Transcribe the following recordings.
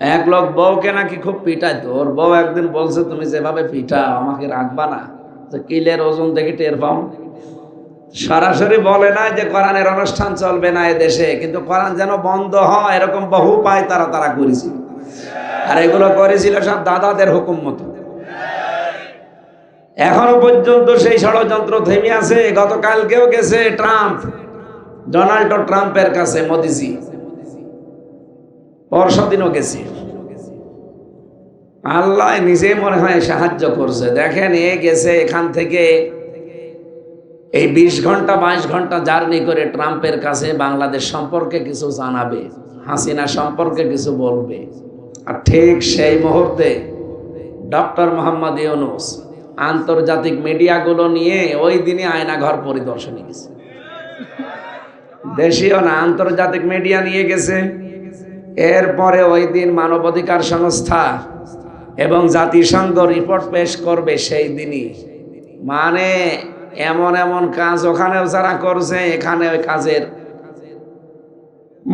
এক লোক বউকে নাকি খুব পিটাইতো ওর বউ একদিন বলছে, তুমি যেভাবে পিটাও, আমাকে রাখবা না। তো কিলের ওজন দেখে টের পাও। সরাসরি বলে না যে কোরআনের অনুষ্ঠান চলবে না দেশে, কিন্তু কোরআন যেন বন্ধ হয়, এরকম বহু পায় তারা তারা করেছিল। আর এগুলো করেছিল সব দাদাদের হুকুম মতো। এখনও পর্যন্ত সেই ষড়যন্ত্র থেমে আছে। গতকালকেও গেছে ট্রাম্প, ডোনাল্ড ট্রাম্পের কাছে মোদিজি। পরশদিনও গেছে। আল্লাহ নিজে মনে হয় সাহায্য করছে। দেখেন, এ গেছে এখান থেকে এই বিশ ঘণ্টা, বাইশ ঘণ্টা জার্নি করে ট্রাম্পের কাছে বাংলাদেশ সম্পর্কে কিছু জানাবে, হাসিনা সম্পর্কে কিছু বলবে। আর ঠিক সেই মুহূর্তে ডক্টর মোহাম্মদ ইউনুস আন্তর্জাতিক মিডিয়াগুলো নিয়ে ওই দিনই আয়নাঘর পরিদর্শনে গেছে। দেশীয় না, আন্তর্জাতিক মিডিয়া নিয়ে গেছে। এরপরে ওই দিন মানবাধিকার সংস্থা এবং জাতিসংঘ রিপোর্ট পেশ করবে সেই দিনই। মানে এমন এমন কাজ ওখানেও যারা করছে, এখানে ওই কাজের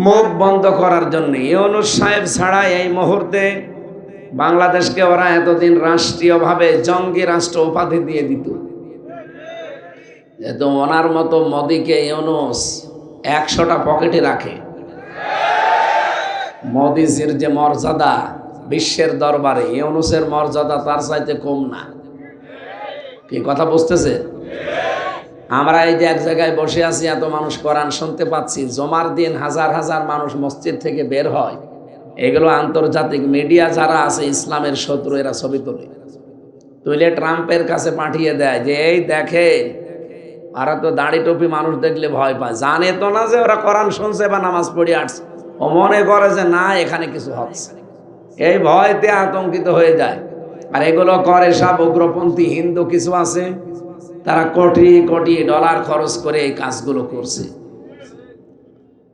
মুখ বন্ধ করার জন্য। ইউনুস সাহেব ছাড়া এই মুহূর্তে বাংলাদেশকে ওরা এতদিন রাষ্ট্রীয়ভাবে জঙ্গি রাষ্ট্র উপাধি দিয়ে দিত। যেহেতু ওনার মতো মোদিকে ইউনুস একশোটা পকেটে রাখে। মোদিজির যে মর্যাদা বিশ্বের দরবারে, ইউনুসের মর্যাদা তার চাইতে কম না। কি কথা বুঝতেছে? আমরা এই যে এক জায়গায় বসে আছি, এত মানুষ কোরআন শুনতে পাচ্ছি, জমার দিন হাজার হাজার মানুষ মসজিদ থেকে বের হয়। এগুলো আন্তর্জাতিক মিডিয়া যারা আছে, ইসলামের শত্রু, এরা ছবি তোলে। তুলে ট্রাম্পের কাছে পাঠিয়ে দেয় যে, এই দেখে ওরা তো দাড়ি টুপি মানুষ দেখলে ভয় পায়। জানে তো না যে ওরা কোরআন শুনছে বা নামাজ পড়ে আসছে। মনে করে যে না, এখানে কিছু হচ্ছে। এই ভয়তে আতঙ্কিত হয়ে যায়। আর এগুলো করে সব উগ্রপন্থী, হিন্দু কিছু আছে? তারা কোটি কোটি ডলার খরচ করে এই কাজগুলো করছে।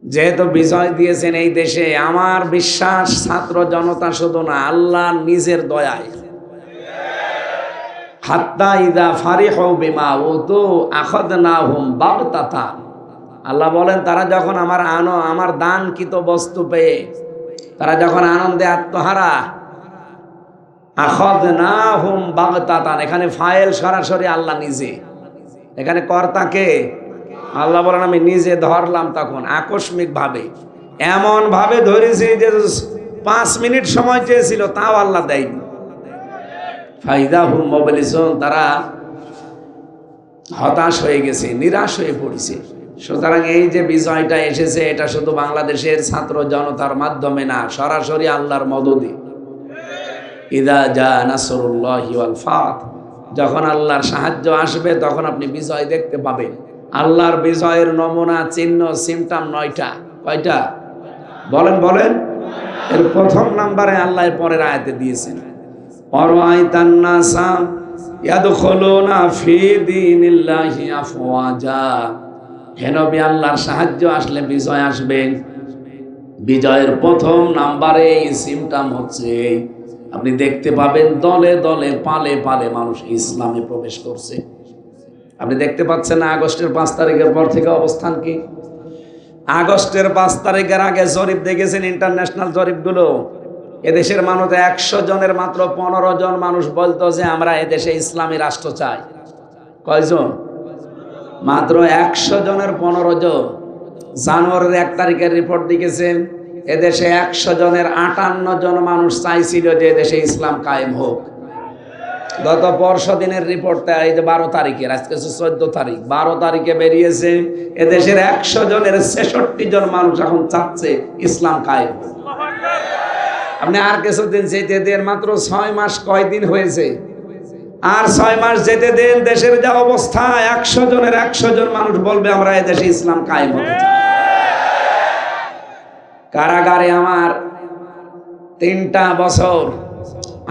যেহেতু বিজয় দিয়েছেন এই দেশে, আমার বিশ্বাস ছাত্র জনতা শুধু না, আল্লাহ নিজের দয়ায়। হাত্তা ইদা ফারি হও বিমা ও তো আখদ না হুম বাবতাতা আল্লাহ বলেন, তারা যখন আমার আনো, আমার দানকৃত বস্তু পেয়ে, তারা যখন আনন্দে আত্মহারা আখদ না হুম বাগতাতান, এখানে ফাইল সরাসরি আল্লাহ নিজে। এখানে কর্তাকে আল্লাহ বলেন, আমি নিজে ধরলাম তখন আকস্মিক ভাবে এমন ভাবে ধরেছি যে পাঁচ মিনিট সময় চেয়েছিল, তাও আল্লাহ দেয়নি। ফাইদা হুম মোবাইলিজন তারা হতাশ হয়ে গেছে, নিরাশ হয়ে পড়েছে। সুতরাং এই যে বিজয়টা এসেছে, এটা শুধু বাংলাদেশের ছাত্র জনতার মাধ্যমে না, সরাসরি আল্লাহর মদদে। ইদা যা নাসরুল্লাহ ফাত। যখন আল্লাহর সাহায্য আসবে, তখন আপনি বিজয় দেখতে পাবেন। আল্লাহর বিজয়ের নমুনা, চিহ্ন সিমটাম নয়টা। কয়টা? বলেন বলেন। এর প্রথম নাম্বারে আল্লাহ পরের আয়াতে দিয়েছেন। অরআইতান নাসা ইয়াদখুলুনা আফওয়াজা। হে নবী, আল্লাহর সাহায্য আসলে বিজয় আসবে। বিজয়ের প্রথম নাম্বারে এই সিমটাম হচ্ছে, আপনি দেখতে পাবেন দলে দলে, পালে পালে মানুষ ইসলামে প্রবেশ করছে। আপনি দেখতে পাচ্ছেন আগস্টের পাঁচ তারিখের পর থেকে অবস্থান কি? আগস্টের পাঁচ তারিখের আগে জরিপ দেখেছেন ইন্টারন্যাশনাল জরিপগুলো? এদেশের মানুষ একশো জনের মাত্র পনেরো জন মানুষ বলতো যে আমরা এদেশে ইসলামী রাষ্ট্র চাই। কয়জন? মাত্র একশো জনের পনেরো জন। জানুয়ারির এক তারিখের রিপোর্ট দেখেছেন এদেশে একশো জনের আটান্ন জন মানুষ চাইছিল যে দেশে ইসলাম কায়েম হোক। গত পরশু দিনের রিপোর্টটা এই যে বারো তারিখের, আজকে চোদ্দ তারিখ। বারো তারিখে বেরিয়েছে, এদেশের একশো জনের ছেষট্টি জন মানুষ এখন চাচ্ছে ইসলাম কায়েম আপনি আর কিছুদিন যেতে দেন, মাত্র ছয় মাস কয়দিন হয়েছে? আর ছয় মাস যেতে দেন, দেশের যা অবস্থা, একশো জনের একশো জন মানুষ বলবে, আমরা এদেশে ইসলাম কায়েম হতে কারাগারে আমার তিনটা বছর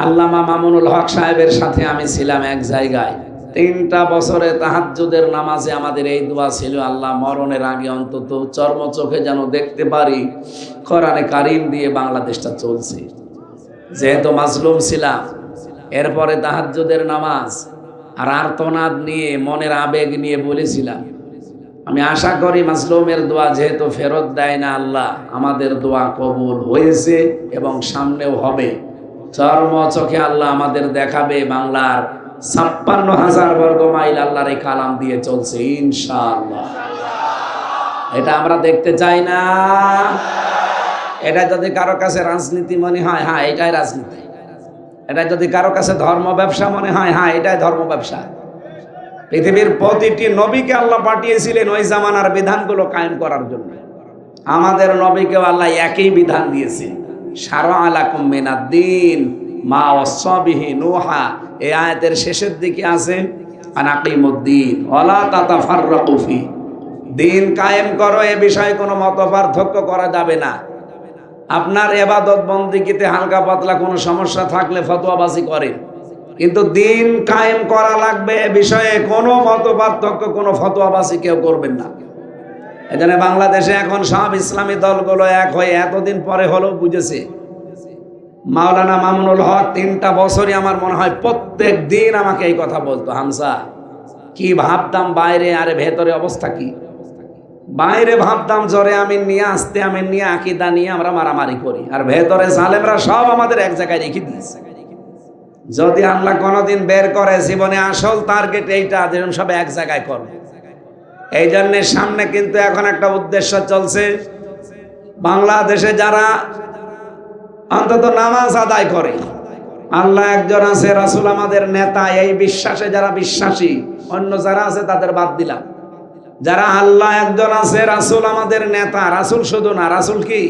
আল্লামা মামুনুল হক সাহেবের সাথে আমি ছিলাম এক জায়গায়। তিনটা বছরে তাহাজ্জুদের নামাজে আমাদের এই দোয়া ছিল, আল্লাহ মরণের আগে অন্তত চর্ম চোখে যেন দেখতে পারি, কোরআনে কারিম দিয়ে বাংলাদেশটা চলছে। যেহেতু মাজলুম ছিলাম এরপরে তাহাজ্জুদের নামাজ আর আর্তনাদ নিয়ে, মনের আবেগ নিয়ে বলেছিলাম। আমি আশা করি মাসলুমের দোয়া যেহেতু ফেরত দেয় না আল্লাহ, আমাদের দোয়া কবুল হয়েছে এবং সামনেও হবে। চর্ম চোখে আল্লাহ আমাদের দেখাবে বাংলার ছাপ্পান্ন হাজার বর্গ মাইল আল্লাহর এই কালাম দিয়ে চলছে, ইনশাআল্লাহ। এটা আমরা দেখতে চাই না। এটা যদি কারও কাছে রাজনীতি মনে হয় হ্যাঁ এটাই রাজনীতি। এটা যদি কারও কাছে ধর্ম ব্যবসা মনে হয় হ্যাঁ এটাই ধর্ম ব্যবসা। পৃথিবীর প্রতিটি নবীকে আল্লাহ পাঠিয়েছিলেন ওই জামানার বিধানগুলো কায়েম করার জন্য। আমাদের নবীকেও আল্লাহ একই বিধান দিয়েছে। সারা আলাকুম মিনাদ্দিন, মা ওয়াসাবিহি নুহা। এই আয়াতের শেষের দিকে আছে আনাকিমুদ্দিন ওয়ালা তাতাফাররাকু ফি। দিন কায়েম করো, এ বিষয়ে কোনো মত পার্থক্য করা যাবে না। আপনার এবাদত বন্দিকিতে হালকা পাতলা কোনো সমস্যা থাকলে ফতোয়াবাজি করেন কিন্তু দিন কায়েম করা লাগবে এ বিষয়ে কোনো মত পার্থক্য কোনো ফতোয়াবাজি কেউ করবেন না। এখানে বাংলাদেশে এখন সব ইসলামী দলগুলো এক হয়ে এতদিন পরে হলেও বুঝেছে, মাওলানা মামুনুল হক তিনটা বছরই আমার মনে হয় প্রত্যেক দিন আমাকে এই কথা বলতো, হামসা, কি ভাবতাম বাইরে আরে ভেতরে অবস্থা কি? বাইরে ভাবতাম জ্বরে আমি নিয়ে আসতে আমি নিয়ে আকিদা নিয়ে আমরা মারামারি করি। আর ভেতরে সালেমরা সব আমাদের এক জায়গায় রেখে দিয়েছে। যদি আল্লাহ কোনোদিন বের করে জীবনে আসল টার্গেট এইটা, যেরকম সব এক জায়গায় করবে এই জন্যে সামনে কিন্তু এখন একটা উদ্দেশ্য চলছে। বাংলাদেশে যারা অন্তত নামাজ আদায় করে, আল্লাহ একজন আছে, রাসুল আমাদের নেতা, এই বিশ্বাসে যারা বিশ্বাসী, অন্য যারা আছে তাদের বাদ দিলাম। যারা আল্লাহ একজন আছে, রাসুল আমাদের নেতা। রাসুল শুধু না, রাসুল কি?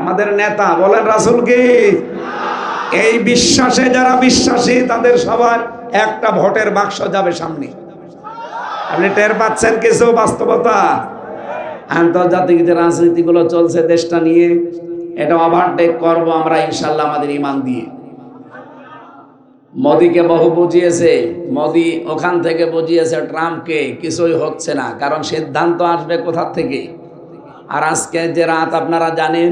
আমাদের নেতা। বলেন, রাসুল কি? এই বিশ্বাসে যারা বিশ্বাসী, তাদের সবার একটা ভোটের বাক্স যাবে সামনে। আপনি টের পাচ্ছেন কিছু বাস্তবতা? আন্তর্জাতিক যে রাজনীতিগুলো চলছে দেশটা নিয়ে, এটা ওভারটেক করব আমরা ইনশাল্লাহ আমাদের ইমান দিয়ে। মোদিকে বহু বুঝিয়েছে, মোদি ওখান থেকে বুঝিয়েছে ট্রাম্পকে, কিছুই হচ্ছে না, কারণ সিদ্ধান্ত আসবে কোথার থেকে? আর আজকে যে রাত আপনারা জানেন,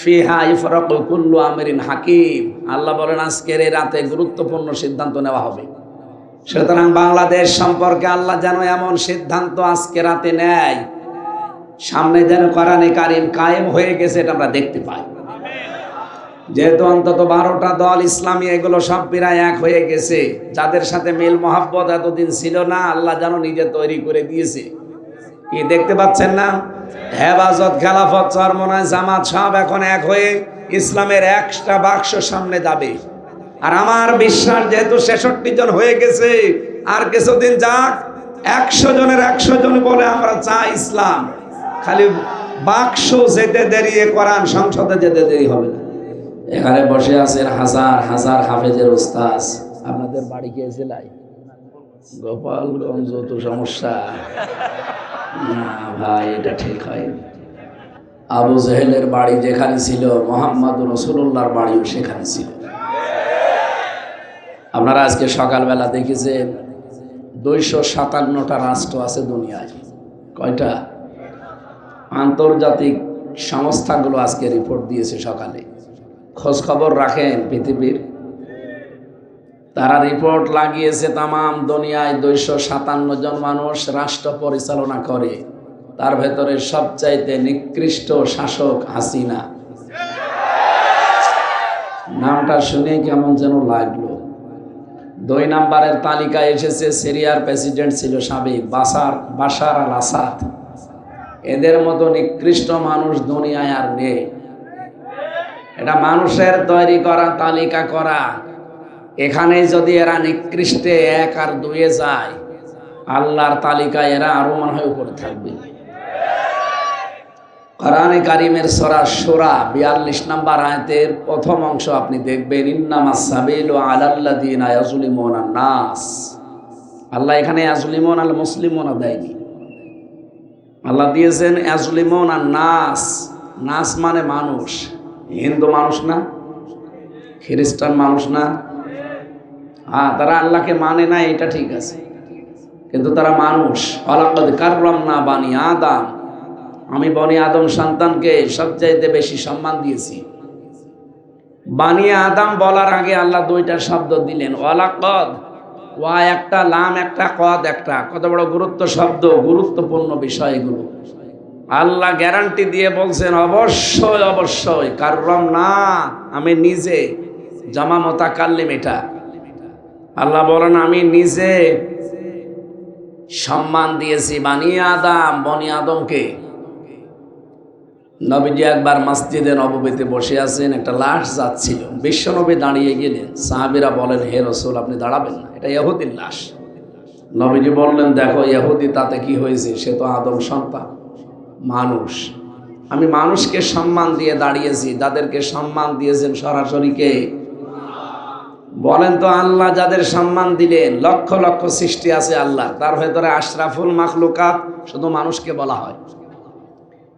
ফিহা ইফরক কুল্লু আমিরিন হাকিম, আল্লাহ বলেন আজকের এই রাতে গুরুত্বপূর্ণ সিদ্ধান্ত নেওয়া হবে। সুতরাং বাংলাদেশ সম্পর্কে আল্লাহ যেন এমন সিদ্ধান্ত আজকে রাতে নেয়, সামনে যেন কোরআনে কারিম কায়েম হয়ে গেছে এটা আমরা দেখতে পাই। যেহেতু অন্তত বারোটা দল ইসলামী, এগুলো সব প্রায় এক হয়ে গেছে। যাদের সাথে মিল মহাব্বত এতদিন ছিল না, আল্লাহ যেন নিজে তৈরি করে দিয়েছে। কি দেখতে পাচ্ছেন না? হেফাজত, খেলাফত চরমনায় জামাত সব এখন এক হয়ে ইসলামের একটা বাক্স সামনে যাবে। আর আমার বিশ্বাস, যেহেতু ছেষট্টি জন হয়ে গেছে, আর কিছুদিন যাক, একশো জনের একশো জন বলে আমরা চাই ইসলাম। খালি বাক্স যেতে দেরি কোরআন সংসদে যেতে দেরি হবে না। এখানে বসে আছেন হাজার হাজার হাফেজের ওস্তাজ আপনাদের বাড়ি কে জেলায়? গোপালগঞ্জ তো সমস্যা। না ভাই এটা ঠিক হয় আবু জেহেলের বাড়ি যেখানে ছিল মোহাম্মদ রসুল্লাহর বাড়িও সেখানে ছিল। আপনারা আজকে সকালবেলা দেখেছেন দুইশো সাতান্নটা রাষ্ট্র আছে দুনিয়ায়। কয়টা? আন্তর্জাতিক সংস্থাগুলো আজকে রিপোর্ট দিয়েছে সকালে। খোঁজ খবর রাখেন পৃথিবীর। তারা রিপোর্ট লাগিয়েছে তামাম দুনিয়ায় দুইশো সাতান্ন জন মানুষ রাষ্ট্র পরিচালনা করে। তার ভেতরে সবচাইতে নিকৃষ্ট শাসক হাসিনা। নামটা শুনে কেমন যেন লাগল। দুই নাম্বারের তালিকায় এসেছে সিরিয়ার প্রেসিডেন্ট ছিল সাবেক বাসার বাসার আল আসাদ। এদের মতো নিকৃষ্ট মানুষ দুনিয়ায় আর নেই। এটা মানুষের তৈরি করা, তালিকা করা। এখানে যদি এরা নিকৃষ্টে এক আর দুয়ে যায়, আল্লাহর তালিকায় এরা আরও মনে হয় উপরে থাকবে। কোরআনে কারিমের সরা সোরা বিয়াল্লিশ নাম্বার আয়তের প্রথম অংশ আপনি দেখবেন, ইন্নামা সাবিল আলাল্লাদিন আয়াজুলিমন নাস। আল্লাহ এখানে আজুলিমন আল মুসলিমনা দেয়নি। আল্লাহ দিয়েছেন আজুলিমন আর নাস। নাস মানে মানুষ। হিন্দু মানুষ না, খ্রিস্টান মানুষ না। হ্যাঁ তারা আল্লাহকে মানে না, এটা ঠিক আছে। কিন্তু তারা মানুষ। অলাকদ না বানি আদাম। আমি বনি আদম সন্তানকে সবচাইতে বেশি সম্মান দিয়েছি। বানিয়ে আদাম বলার আগে আল্লাহ দুইটা শব্দ দিলেন। ওয়ালাকদ ওয়া একটা, লাম একটা, কদ একটা। কত বড় গুরুত্ব শব্দ, গুরুত্বপূর্ণ বিষয় এগুলো আল্লাহ গ্যারান্টি দিয়ে বলছেন, অবশ্যই অবশ্যই, কাররম না, আমি নিজে জামা মতা কাল্লিম এটা। আল্লাহ বলেন, আমি নিজে সম্মান দিয়েছি বানি আদম, বনি আদমকে। নবীজি একবার মসজিদে নববীতে বসে আছেন, একটা লাশ যাচ্ছিল বিশ্বনবী দাঁড়িয়ে গেলেন। সাহাবিরা বলেন, হে রসুল, আপনি দাঁড়াবেন না, এটা ইহুদির লাশ। নবীজি বললেন, দেখো, ইহুদি তাতে কি হয়েছে? সে তো আদম সন্তান। মানুষ। আমি মানুষকে সম্মান দিয়ে দাঁড়িয়েছি। যাদেরকে সম্মান দিয়েছেন সরাসরি কে? বলেন তো আল্লাহ যাদের সম্মান দিলেন লক্ষ লক্ষ সৃষ্টি আছে আল্লাহ। তার ভেতরে আশরাফুল মাখলুকাত শুধু মানুষকে বলা হয়।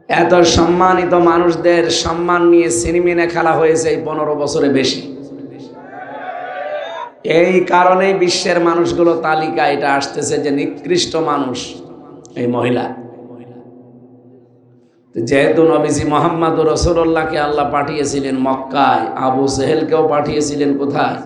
এত সম্মানিত মানুষদের সম্মান নিয়ে সিনেমিনে খেলা হয়েছে এই পনেরো বছরে বেশি। এই কারণেই বিশ্বের মানুষগুলো তালিকা এটা আসতেছে যে নিকৃষ্ট মানুষ এই মহিলা। যেহেতু নবীজি মোহাম্মদ রসুল্লাহকে আল্লাহ পাঠিয়েছিলেন মক্কায় আবু সেহেলকেও পাঠিয়েছিলেন কোথায়?